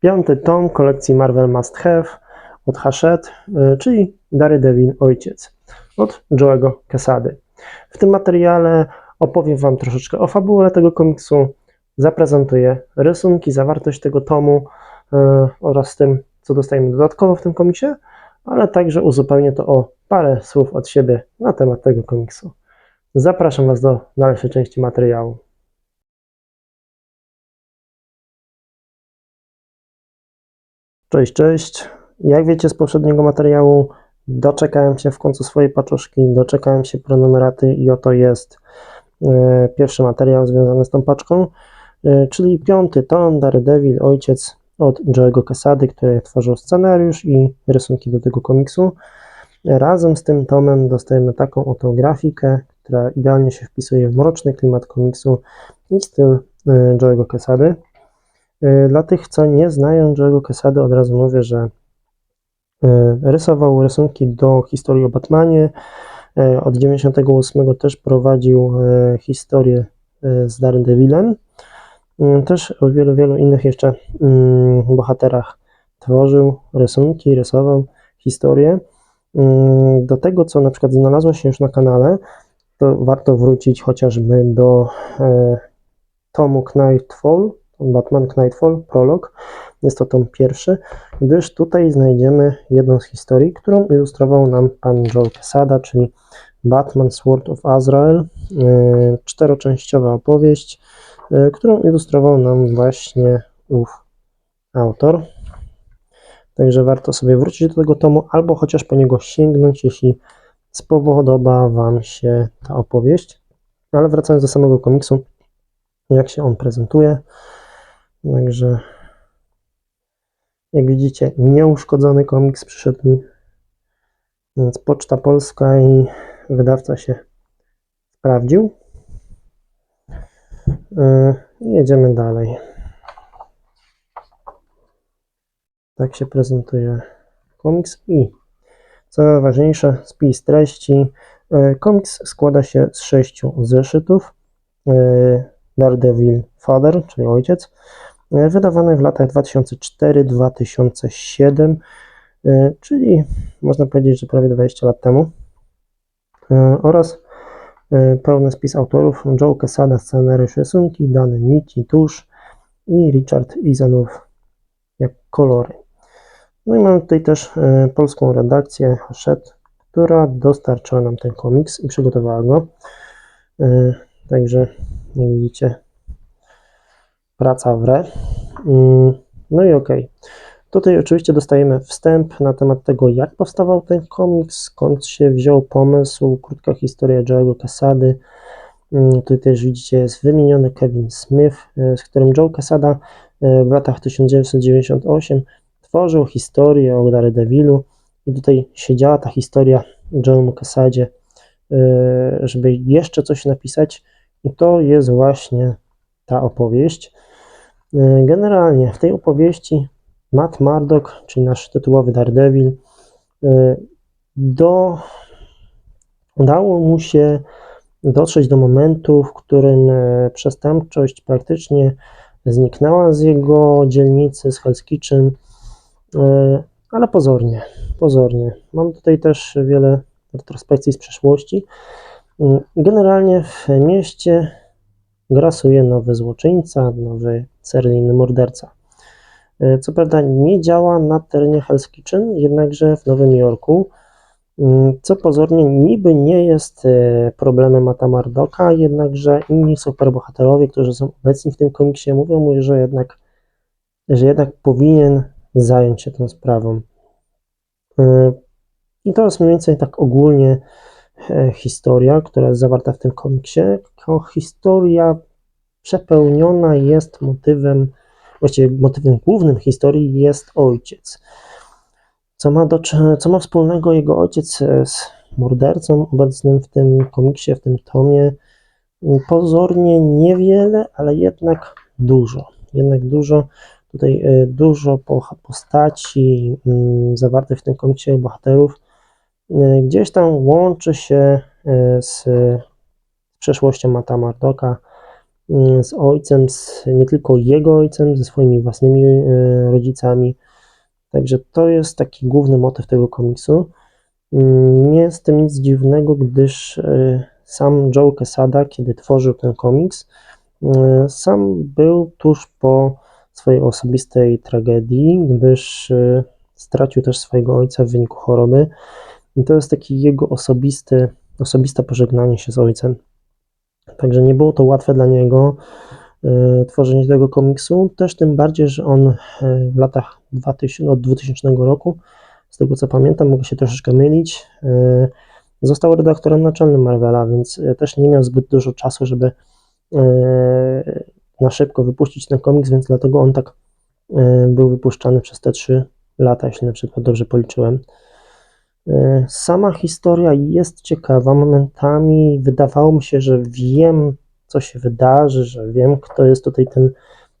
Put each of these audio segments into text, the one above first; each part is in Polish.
Piąty tom kolekcji Marvel Must Have od Hachette, y, czyli Daredevil Ojciec od Joe'ego Quesady. W tym materiale opowiem Wam troszeczkę o fabule tego komiksu, zaprezentuję rysunki, zawartość tego tomu y, oraz tym, co dostajemy dodatkowo w tym komiksie, ale także uzupełnię to o parę słów od siebie na temat tego komiksu. Zapraszam Was do dalszej części materiału. Cześć, cześć. Jak wiecie z poprzedniego materiału, doczekałem się w końcu swojej paczuszki, doczekałem się pronumeraty i oto jest e, pierwszy materiał związany z tą paczką, e, czyli piąty tom Daredevil Ojciec od Joe'ego Quesady, który tworzył scenariusz i rysunki do tego komiksu. Razem z tym tomem dostajemy taką oto grafikę, która idealnie się wpisuje w mroczny klimat komiksu i styl e, Joe'ego Quesady. Y, Dla tych, co nie znają Joe'ego Quesady, od razu mówię, że y, rysował rysunki do historii o Batmanie. Y, Od 98 też prowadził historię z Daredevilem. Też o wielu, wielu innych jeszcze mm, bohaterach tworzył rysunki, rysował historię. Do tego, co na przykład znalazło się już na kanale, to warto wrócić chociażby do e, tomu Knightfall, Batman Knightfall, prolog. Jest to tom pierwszy, gdyż tutaj znajdziemy jedną z historii, którą ilustrował nam pan Joe Quesada, czyli Batman Sword of Azrael, yy, czteroczęściowa opowieść, yy, którą ilustrował nam właśnie ów autor. Także warto sobie wrócić do tego tomu, albo chociaż po niego sięgnąć, jeśli spodoba Wam się ta opowieść. Ale wracając do samego komiksu, jak się on prezentuje. Także jak widzicie, nieuszkodzony komiks przyszedł mi. Więc Poczta Polska i wydawca się sprawdził. Yy, i Jedziemy dalej. Tak się prezentuje komiks i co najważniejsze, spis treści. Yy, Komiks składa się z sześciu zeszytów. Yy, Daredevil Father, czyli ojciec, wydawany w latach 2004-2007, e, czyli można powiedzieć, że prawie 20 lat temu. E, Oraz e, pełny spis autorów Joe Quesada, scenariusz rysunki, Dany Mici, tusz i Richard Izanów jak kolory. No i mamy tutaj też e, polską redakcję Hachette, która dostarczyła nam ten komiks i przygotowała go. E, Także jak widzicie, praca w re. Mm, No i okej. Tutaj oczywiście dostajemy wstęp na temat tego, jak powstawał ten komiks, skąd się wziął pomysł, krótka historia Joe'ego Quesady. Mm, Tutaj też widzicie jest wymieniony Kevin Smith, e, z którym Joe Quesada e, w latach 1998 tworzył historię o Daredevilu i tutaj siedziała ta historia Joe'emu Quesadzie, e, żeby jeszcze coś napisać i to jest właśnie ta opowieść. E, Generalnie w tej opowieści Matt Murdock, czyli nasz tytułowy Daredevil, e, do, udało mu się dotrzeć do momentu, w którym e, przestępczość praktycznie zniknęła z jego dzielnicy, z Hell's Kitchen, ale pozornie, pozornie. Mam tutaj też wiele retrospekcji z przeszłości. Generalnie w mieście grasuje nowy złoczyńca, nowy seryjny morderca. E, Co prawda nie działa na terenie Hell's Kitchen, jednakże w Nowym Jorku, mm, co pozornie niby nie jest e, problemem Mata Mardocka, jednakże inni superbohaterowie, którzy są obecni w tym komiksie, mówią mu, że jednak, że jednak powinien zająć się tą sprawą. E, I to jest mniej więcej tak ogólnie historia, która jest zawarta w tym komiksie. To historia przepełniona jest motywem, właściwie motywem głównym historii jest ojciec. Co ma, do, co ma wspólnego jego ojciec e, z mordercą obecnym w tym komiksie, w tym tomie? Pozornie niewiele, ale jednak dużo. Jednak dużo. Tutaj e, dużo po- postaci mm, zawartych w tym komiksie bohaterów e, gdzieś tam łączy się e, z przeszłością Mata Mardocka, mm, z ojcem, z, nie tylko jego ojcem, ze swoimi własnymi e, rodzicami. Także to jest taki główny motyw tego komiksu. Nie jest tym nic dziwnego, gdyż e, sam Joe Quesada, kiedy tworzył ten komiks, e, sam był tuż po swojej osobistej tragedii, gdyż e, stracił też swojego ojca w wyniku choroby. I to jest taki jego osobisty, osobiste pożegnanie się z ojcem. Także nie było to łatwe dla niego e, tworzenie tego komiksu. Też tym bardziej, że on e, w latach 2000, od 2000 roku, z tego co pamiętam, mogę się troszeczkę mylić, e, został redaktorem naczelnym Marvela, więc też nie miał zbyt dużo czasu, żeby e, na szybko wypuścić ten komiks, więc dlatego on tak e, był wypuszczany przez te 3 lata, jeśli na przykład dobrze policzyłem. Sama historia jest ciekawa. Momentami wydawało mi się, że wiem, co się wydarzy, że wiem, kto jest tutaj tym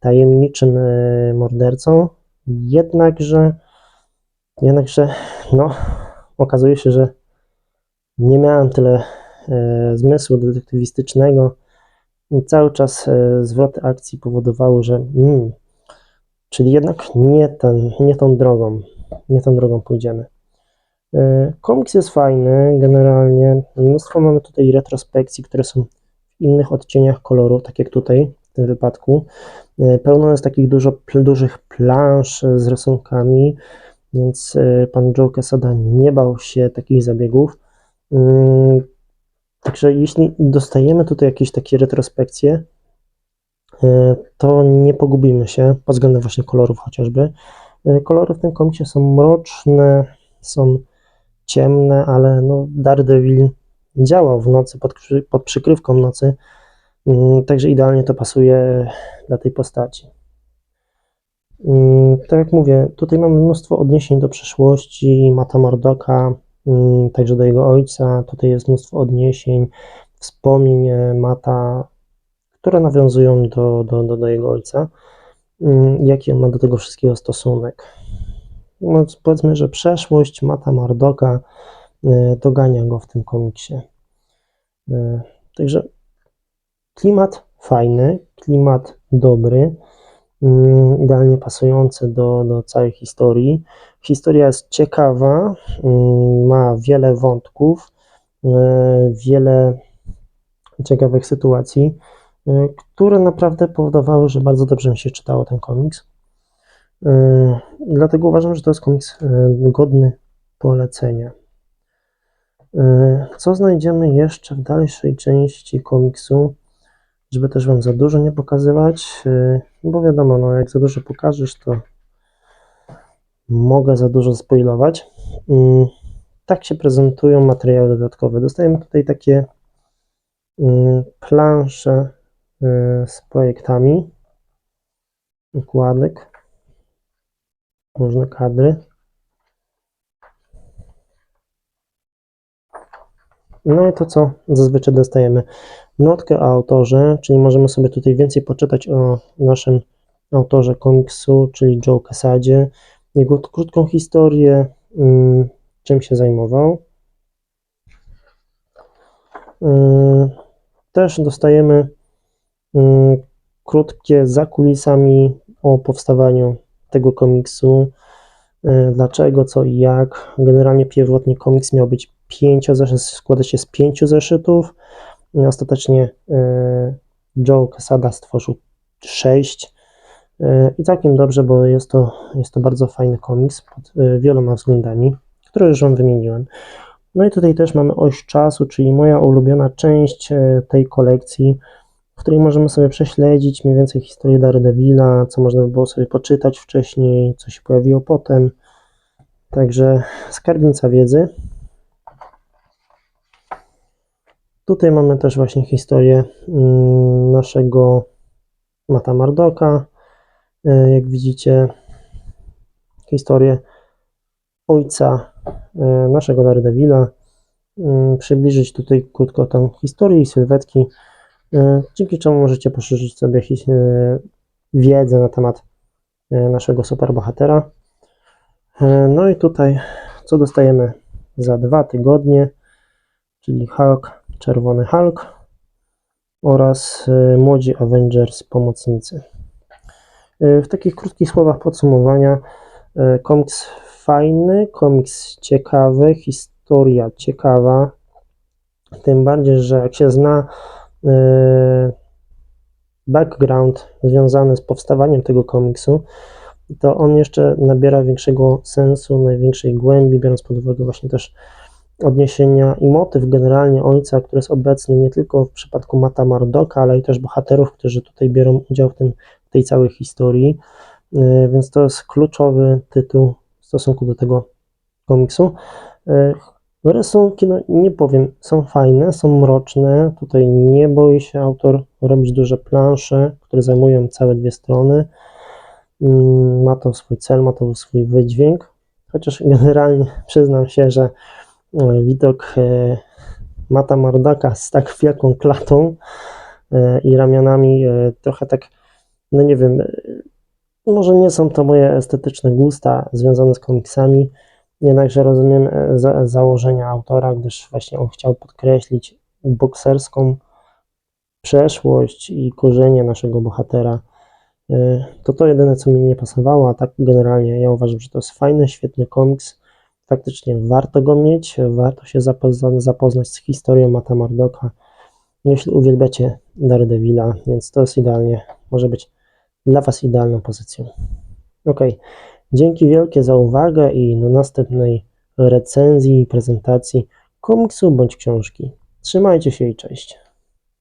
tajemniczym e, mordercą. Jednakże, jednakże, no, okazuje się, że nie miałem tyle e, zmysłu detektywistycznego i cały czas e, zwroty akcji powodowały, że mm, czyli jednak nie, ten, nie tą drogą, nie tą drogą pójdziemy. E, Komiks jest fajny, generalnie. Mnóstwo mamy tutaj retrospekcji, które są w innych odcieniach kolorów, tak jak tutaj w tym wypadku. E, Pełno jest takich dużo, dużych plansz z rysunkami, więc e, pan Joe Quesada nie bał się takich zabiegów. Mm, Także jeśli dostajemy tutaj jakieś takie retrospekcje, to nie pogubimy się pod względem właśnie kolorów chociażby. Kolory w tym komiksie są mroczne, są ciemne, ale no Daredevil działał w nocy pod, pod przykrywką nocy, mm, także idealnie to pasuje dla tej postaci. Mm, Tak jak mówię, tutaj mamy mnóstwo odniesień do przeszłości Mata Mordoka, mm, także do jego ojca. Tutaj jest mnóstwo odniesień, wspomnień e, Mata, które nawiązują do, do, do, do jego ojca. Jaki on ma do tego wszystkiego stosunek? No, powiedzmy, że przeszłość Mata Mardoka e, dogania go w tym komiksie. E, Także klimat fajny, klimat dobry, mm, idealnie pasujący do, do całej historii. Historia jest ciekawa, mm, ma wiele wątków, e, wiele ciekawych sytuacji, które naprawdę powodowały, że bardzo dobrze mi się czytało ten komiks. E, Dlatego uważam, że to jest komiks e, godny polecenia. E, Co znajdziemy jeszcze w dalszej części komiksu, żeby też Wam za dużo nie pokazywać, bo wiadomo, no jak za dużo pokażesz, to mogę za dużo spoilować. Mm, Tak się prezentują materiały dodatkowe. Dostajemy tutaj takie mm, plansze z projektami, układek, różne kadry. No i to, co zazwyczaj dostajemy. Notkę o autorze, czyli możemy sobie tutaj więcej poczytać o naszym autorze komiksu, czyli Joe Quesadzie, jego krótką historię, mm, czym się zajmował. Yy, Też dostajemy mm, krótkie za kulisami o powstawaniu tego komiksu, yy, dlaczego, co i jak. Generalnie pierwotnie komiks miał być pięciozeszyt, składa się z pięciu zeszytów. I Ostatecznie yy, Joe Quesada stworzył sześć. Yy, I całkiem dobrze, bo jest to, jest to bardzo fajny komiks pod wieloma względami, które już Wam wymieniłem. No i tutaj też mamy oś czasu, czyli moja ulubiona część e, tej kolekcji, w której możemy sobie prześledzić mniej więcej historię Daredevila, co można by było sobie poczytać wcześniej, co się pojawiło potem. Także skarbnica wiedzy. Tutaj mamy też właśnie historię mm, naszego Mata Mardoka. E, Jak widzicie, historię ojca e, naszego Daredevila. Mm, Przybliżyć tutaj krótko tą historię i sylwetki, dzięki czemu możecie poszerzyć sobie e, wiedzę na temat e, naszego superbohatera. E, No i tutaj, co dostajemy za dwa tygodnie, czyli Hulk, czerwony Hulk. oraz Młodzi Avengers Pomocnicy. W takich krótkich słowach podsumowania, komiks fajny, komiks ciekawy, historia ciekawa, tym bardziej, że jak się zna background związany z powstawaniem tego komiksu, to on jeszcze nabiera większego sensu, największej głębi, biorąc pod uwagę właśnie też odniesienia i motyw generalnie ojca, który jest obecny nie tylko w przypadku Mata Mardoka, ale i też bohaterów, którzy tutaj biorą udział w, tym, w tej całej historii. Y, Więc to jest kluczowy tytuł w stosunku do tego komiksu. Rysunki, no nie powiem, są fajne, są mroczne. Tutaj nie boi się autor robić duże plansze, które zajmują całe dwie strony. Mm, Ma to swój cel, ma to swój wydźwięk. Chociaż generalnie przyznam się, że e, widok e, Mata Mardaka z tak wielką klatą e, i ramionami trochę tak, no nie wiem, może nie są to moje estetyczne gusta związane z komiksami, jednakże rozumiem e, za, założenia autora, gdyż właśnie on chciał podkreślić bokserską przeszłość i korzenie naszego bohatera. E, To to jedyne, co mi nie pasowało, a tak generalnie ja uważam, że to jest fajny, świetny komiks. Faktycznie warto go mieć, warto się zapozna, zapoznać z historią Mata Mardoka, jeśli uwielbiacie Daredevila, więc to jest idealnie, może być dla Was idealną pozycją. Ok, dzięki wielkie za uwagę i do następnej recenzji i prezentacji komiksu bądź książki. Trzymajcie się i cześć.